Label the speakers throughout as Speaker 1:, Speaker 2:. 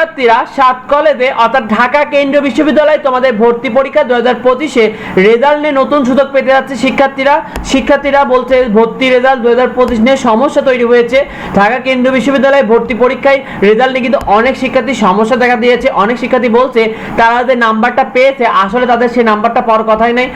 Speaker 1: শিক্ষার্থীরা সাত কলেজে, অর্থাৎ ঢাকা কেন্দ্রীয় বিশ্ববিদ্যালয়ে তোমাদের ভর্তি পরীক্ষা দু হাজার পঁচিশে রেজাল্ট নিয়ে নতুন সুযোগ পেতে যাচ্ছে শিক্ষার্থীরা। শিক্ষার্থীরা বলছে ভর্তি রেজাল্ট দু হাজার পঁচিশ নিয়ে সমস্যা তৈরি হয়েছে। ঢাকা কেন্দ্রীয় বিশ্ববিদ্যালয়ে ভর্তি পরীক্ষায় রেজাল্ট নিয়ে কিন্তু অনেক শিক্ষার্থী সমস্যা দেখা দিয়েছে। অনেক শিক্ষার্থী বলছে তারা যে নাম্বারটা পেয়েছে, আসলে তাদের সেই নাম্বারটা পাওয়ার কথাই নেই।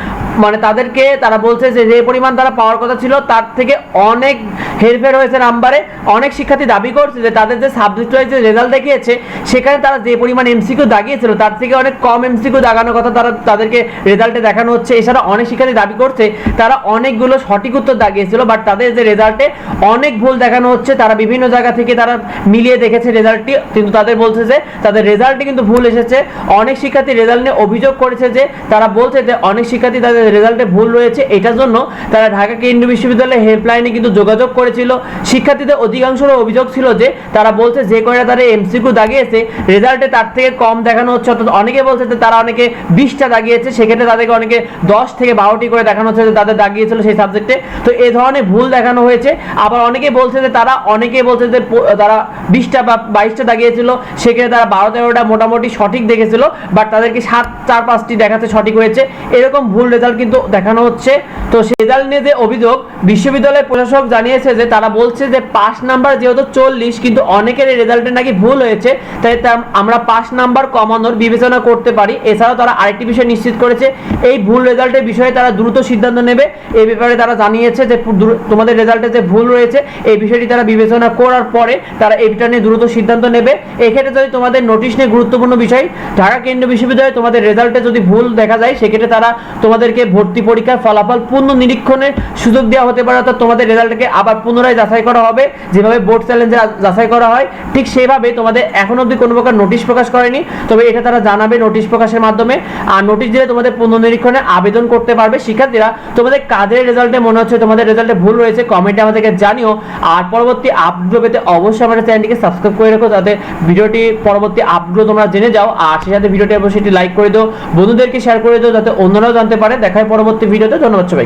Speaker 1: মানে তাদেরকে তারা বলছে যে যে পরিমাণ তারা পাওয়ার কথা ছিল, তার থেকে অনেক হেরফের হয়েছে নাম্বারে। অনেক শিক্ষার্থী দাবি করছে যে তাদের যে সাবজেক্ট ওয়াইজ যে রেজাল্ট দেখিয়েছে, সেখানে তারা যে পরিমাণ এমসিকিউ দাগিয়েছিল, তার থেকে অনেক কম এমসিকিউ দাগানোর কথা তারা তাদেরকে রেজাল্টে দেখানো হচ্ছে। এছাড়া অনেক শিক্ষার্থী দাবি করছে, তারা অনেকগুলো সঠিক উত্তর দাগিয়েছিল বাট তাদের যে রেজাল্টে অনেক ভুল দেখানো হচ্ছে। তারা বিভিন্ন জায়গা থেকে তারা মিলিয়ে দেখেছে রেজাল্টটি কিন্তু তাদের বলছে যে তাদের রেজাল্টে কিন্তু ভুল এসেছে। অনেক শিক্ষার্থী রেজাল্ট নিয়ে অভিযোগ করেছে যে, তারা বলছে যে অনেক শিক্ষার্থী তাদের রেজাল্টে ভুল রয়েছে, এটার জন্য তারা ঢাকা কেন্দ্রীয় বিশ্ববিদ্যালয়ের হেল্পলাইনে কিন্তু যোগাযোগ করেছিল। শিক্ষার্থীদের অধিকাংশের অভিযোগ ছিল যে, তারা বলছে যে কয়টা তারা এমসিকিউ দাগিয়েছে, রেজাল্টে তার থেকে কম দেখানো হচ্ছে, অর্থাৎ অনেকে বলছে যে তারা অনেকে বিশটা দাগিয়েছে, সেক্ষেত্রে তাদেরকে অনেকে দশ থেকে বারোটি করে দেখানো হচ্ছে যে তাদের দাগিয়েছিল সেই সাবজেক্টে তো এ ধরনের ভুল দেখানো হয়েছে। আবার অনেকে বলছে যে তারা, অনেকে বলছে যে তারা বিশটা বা বাইশটা দাগিয়েছিল, সেক্ষেত্রে তারা বারো তেরোটা মোটামুটি সঠিক দেখেছিল বাট তাদেরকে সাত, চার, পাঁচটি দেখাতে সঠিক হয়েছে। এরকম ভুল রেজাল্ট কিন্তু দেখানো হচ্ছে। তো সেই রেজাল্ট নিয়ে যে অভিযোগ, বিশ্ববিদ্যালয়ের প্রশাসক জানিয়েছে যে তারা বলছে যে পাস নাম্বার যেহেতু চল্লিশ, কিন্তু অনেকের রেজাল্টে নাকি ভুল হয়েছে, তাই আমরা পাস নাম্বার কমানোর বিবেচনা করতে পারি। এছাড়াও তারা আরেকটি বিষয় নিশ্চিত করেছে, এই ভুল রেজাল্টের বিষয়ে তারা দ্রুত সিদ্ধান্ত নেবে। এই ব্যাপারে তারা জানিয়েছে যে তোমাদের রেজাল্টে যে ভুল রয়েছে, এই বিষয়টি তারা বিবেচনা করার পরে তারা এইটা নিয়ে দ্রুত সিদ্ধান্ত নেবে। এক্ষেত্রে যদি তোমাদের নোটিশ নিয়ে গুরুত্বপূর্ণ বিষয়, ঢাকা কেন্দ্রীয় বিশ্ববিদ্যালয়ে তোমাদের রেজাল্টে যদি ভুল দেখা যায়, সেক্ষেত্রে তারা তোমাদেরকে ভর্তি পরীক্ষার ফলাফল পূর্ণ নিরীক্ষণের সুযোগ দেওয়া হতে পারে, অর্থাৎ তোমাদের রেজাল্টকে আবার পুনরায় যাচাই করা হবে। যেভাবে বোর্ড চ্যালেঞ্জে যাচাই করা হয়, ঠিক সেভাবে তোমাদের এখন অবধি কোনো প্রকার নোটিশ প্রকাশ করেনি। তবে এটা তারা জানাবে নোটিশ প্রকাশের মাধ্যমে। আর নোটিশ দিলে তোমাদের পুনর্নিরীক্ষণে আবেদন করতে পারবে শিক্ষার্থীরা। তোমাদের কাজের রেজাল্টে মনে হচ্ছে তোমাদের রেজাল্টে ভুল রয়েছে, কমেন্টে আমাদেরকে জানিও। আর পরবর্তী আপডেট পেতে অবশ্যই আমাদের চ্যানেলটিকে সাবস্ক্রাইব করে রাখো, যাতে ভিডিওটি পরবর্তী আপডেট তোমরা জেনে যাও। আর সেই সাথে ভিডিওটি অবশ্যই লাইক করে দিও। বন্ধুদেরকে শেয়ার করে দিও, যাতে অন্যরাও জানতে পারে। দেখায় পরবর্তী ভিডিওতে। ধন্যবাদ সবাইকে।